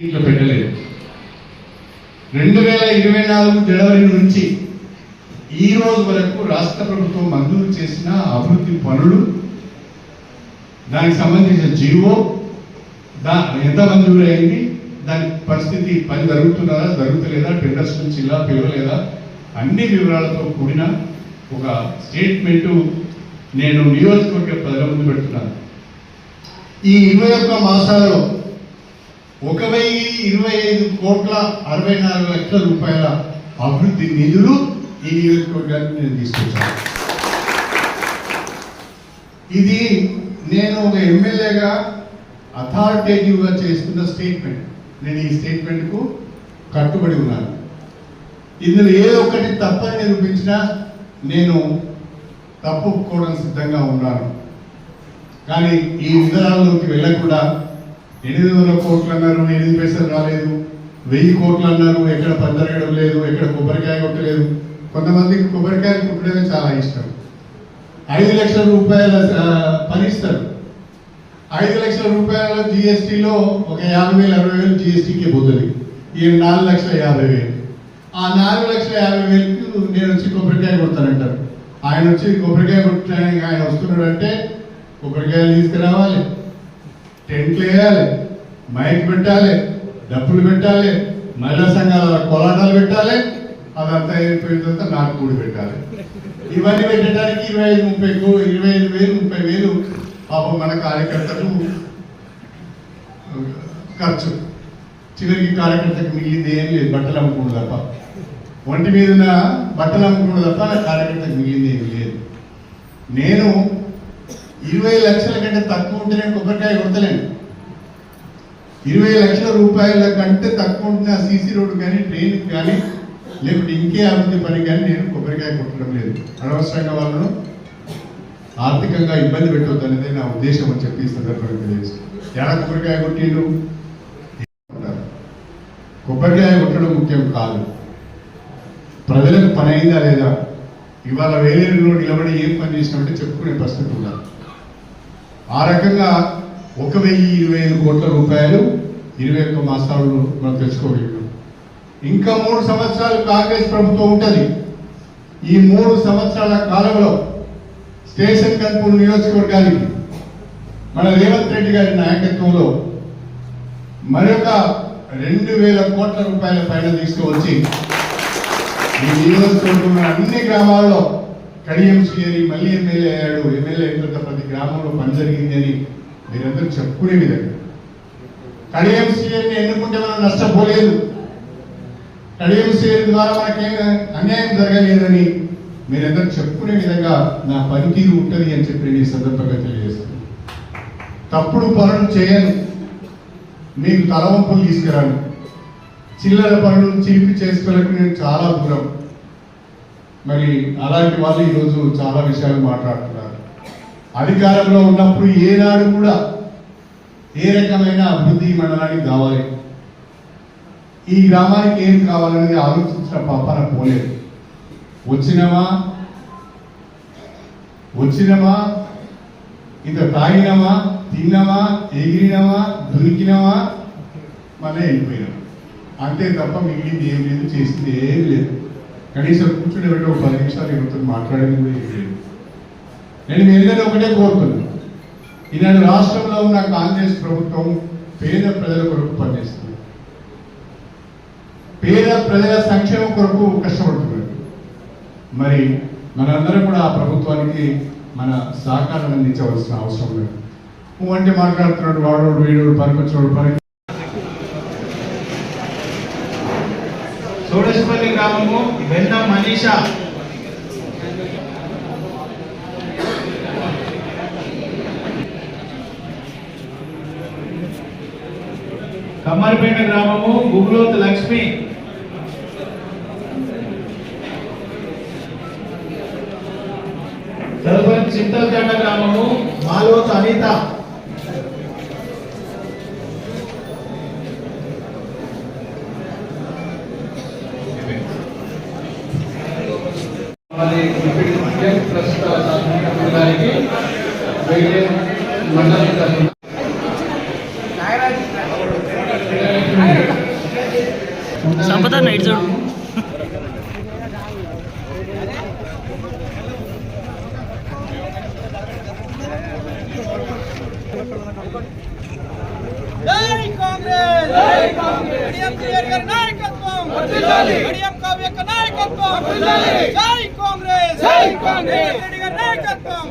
పెట్టలేదు రెండు వేల ఇరవై నాలుగు జనవరి నుంచి ఈ రోజు వరకు రాష్ట్ర ప్రభుత్వం మంజూరు చేసిన అభివృద్ధి పనులు దానికి సంబంధించిన జీవో దా ఎంత మంజూరు అయింది దాని పరిస్థితి పని జరుగుతున్నదా జరుగుతలేదా టెండర్స్ నుంచి ఇలా పిలవలేదా అన్ని వివరాలతో కూడిన ఒక స్టేట్మెంట్ నేను నియోజకవర్గ ప్రజల ముందు పెడుతున్నాను. ఈ ఇరవై ఒక్క మాసాలలో ఒక వెయ్యి ఇరవై ఐదు కోట్ల అరవై నాలుగు లక్షల రూపాయల అభివృద్ధి నిధులు ఈ నియోజకవర్గానికి నేను తీసుకొచ్చాను ఇది నేను ఒక ఎమ్మెల్యేగా అథారిటేటివ్గా చేస్తున్న స్టేట్మెంట్ నేను ఈ స్టేట్మెంట్కు కట్టుబడి ఉన్నాను. ఇందులో ఏ ఒక్కటి తప్పని నిరూపించినా నేను తప్పుకోవడం సిద్ధంగా ఉన్నాను. కానీ ఈ వివరాల్లోకి వెళ్ళకుండా ఎనిమిది వందల కోట్లు అన్నారు ఎనిమిది పైసలు రాలేదు. వెయ్యి కోట్లు అన్నారు ఎక్కడ పందరగడం లేదు ఎక్కడ కొబ్బరికాయ కొట్టలేదు. కొంతమందికి కొబ్బరికాయ కుట్టడమే చాలా ఇష్టం. ఐదు లక్షల రూపాయల పని ఇస్తారు. ఐదు లక్షల రూపాయల జిఎస్టీలో ఒక యాభై వేలు అరవై వేలు జిఎస్టీకి పోతుంది. ఈ నాలుగు లక్షల యాభై వేలు. ఆ నాలుగు లక్షల యాభై వేలకు నేను వచ్చి కొబ్బరికాయ కొడతానంటారు. ఆయన వచ్చి కొబ్బరికాయ కొట్టడానికి ఆయన వస్తున్నాడు అంటే కొబ్బరికాయలు తీసుకురావాలి. టెంట్లు వేయాలి మైక్ పెట్టాలి డబ్బులు పెట్టాలి మహిళా సంఘాల కోలాటాలు పెట్టాలి అదంతా అయిపోయిన తర్వాత నాకు కూడి పెట్టాలి. ఇవన్నీ పెట్టడానికి ఇరవై ఐదు ముప్పై ఇరవై ఐదు వేలు ముప్పై వేలు పాపం మన కార్యకర్తలు ఖర్చు. చివరికి కార్యకర్తకు మిగిలింది ఏం లేదు బట్టలు అమ్ముకోడు తప్ప. ఒంటి మీద బట్టలు అమ్ముకోడు తప్ప నా కార్యకర్తకు మిగిలింది ఏమి లేదు. నేను ఇరవై లక్షల కంటే తక్కువ ఉంటే నేను కొబ్బరికాయ కొడతలేను. ఇరవై లక్షల రూపాయల కంటే తక్కువ ఉంటున్న సీసీ రోడ్డు కానీ ట్రైన్ కానీ లేకుంటే ఇంకే అభివృద్ధి పని కానీ నేను కొబ్బరికాయ కొట్టడం లేదు. అనవసరంగా వాళ్ళను ఆర్థికంగా ఇబ్బంది పెట్టవద్దు అనేది నా ఉద్దేశం అని చెప్పి సందర్భంగా తెలియజేస్తాను ఎలా కొబ్బరికాయ కొట్టిండు కొబ్బరికాయ కొట్టడం ముఖ్యం కాదు. ప్రజలకు పని అయిందా లేదా? ఇవాళ వేలేరులో నిలబడి ఏం పని చేసినామంటే చెప్పుకునే పరిస్థితి ఉండాలి ఆ రకంగా ఒక వెయ్యి ఇరవై ఐదు కోట్ల రూపాయలు ఇరవై ఒక్క మాసాలలో మనం తెలుసుకోగలిగినాం ఇంకా మూడు సంవత్సరాలు కాంగ్రెస్ ప్రభుత్వం ఉంటుంది. ఈ మూడు సంవత్సరాల కాలంలో స్టేషన్ కన్పూర్ నియోజకవర్గానికి మన రేవంత్ రెడ్డి గారి నాయకత్వంలో మరొక రెండు వేల కోట్ల రూపాయల పైన తీసుకువచ్చి ఈ నియోజకవర్గంలో అన్ని గ్రామాల్లో కడియం చేరి మళ్ళీ ఎమ్మెల్యే అయ్యాడు. ఎమ్మెల్యే అయిన తర్వాత ప్రతి గ్రామంలో పని జరిగింది అని మీరందరూ చెప్పుకునే విధంగా. కడియం సీఎంని ఎన్నుకుంటే మనం నష్టపోలేదు. కడియంస్ సీఎం ద్వారా మనకేం అన్యాయం జరగలేదని మీరందరూ చెప్పుకునే విధంగా నా పనితీరు ఉంటుంది అని చెప్పి నేను సందర్భంగా తెలియజేస్తాను తప్పుడు పనులు చేయను. మీకు తలవంపులు తీసుకురాను. చిల్లర పనులు చిలిపి చేసుకోవడానికి నేను చాలా దూరం. మరి అలాంటి వాళ్ళు ఈరోజు చాలా విషయాలు మాట్లాడుతున్నారు. అధికారంలో ఉన్నప్పుడు ఏనాడు కూడా ఏ రకమైన అభివృద్ధి మండలానికి కావాలి ఈ గ్రామానికి ఏం కావాలనేది ఆలోచించిన పాపన పోలేదు. వచ్చినమా? వచ్చినమా? ఇంత తాగినమా? తిన్నామా? ఎగిరినమా? దురికినమా? మళ్ళీ వెళ్ళిపోయినామా అంతే తప్ప మిగిలింది ఏం లేదు చేసింది ఏం లేదు. కనీసం కూర్చుని ఒక పది నిమిషాలు ఎవరితో మాట్లాడేది కూడా లేదు. నేను మీ ఏదైనా ఒకటే కోరుతున్నాను. ఈనాడు రాష్ట్రంలో ఉన్న కాంగ్రెస్ ప్రభుత్వం పేద ప్రజల కొరకు పనిచేస్తుంది. పేద ప్రజల సంక్షేమం కొరకు కష్టపడుతున్నారు. మరి మనందరం కూడా ఆ ప్రభుత్వానికి మన సహకారం అందించవలసిన అవసరం లేదు. నువ్వు అంటే మాట్లాడుతున్నాడు వాడోడు వీడోడు పనికొచ్చినోడు పని సోడేశ్వరపల్లి గ్రామము బెంద మనీష. కమ్మరిపేట గ్రామము గుగ్లోత్ లక్ష్మి. సర్పంచ్ చింతలతండ గ్రామము మాలోత్ అనిత. మరి డిప్యూటీ సీఎం గారికి మండలి తరఫున సంపద నైట్ చూడు జై కాంగ్రెస్! జై కాంగ్రెస్! నాయకత్వం! వర్ధిల్లాలి! యొక్క నాయకత్వం జై కాంగ్రెస్! జై కాంగ్రెస్! నాయకత్వం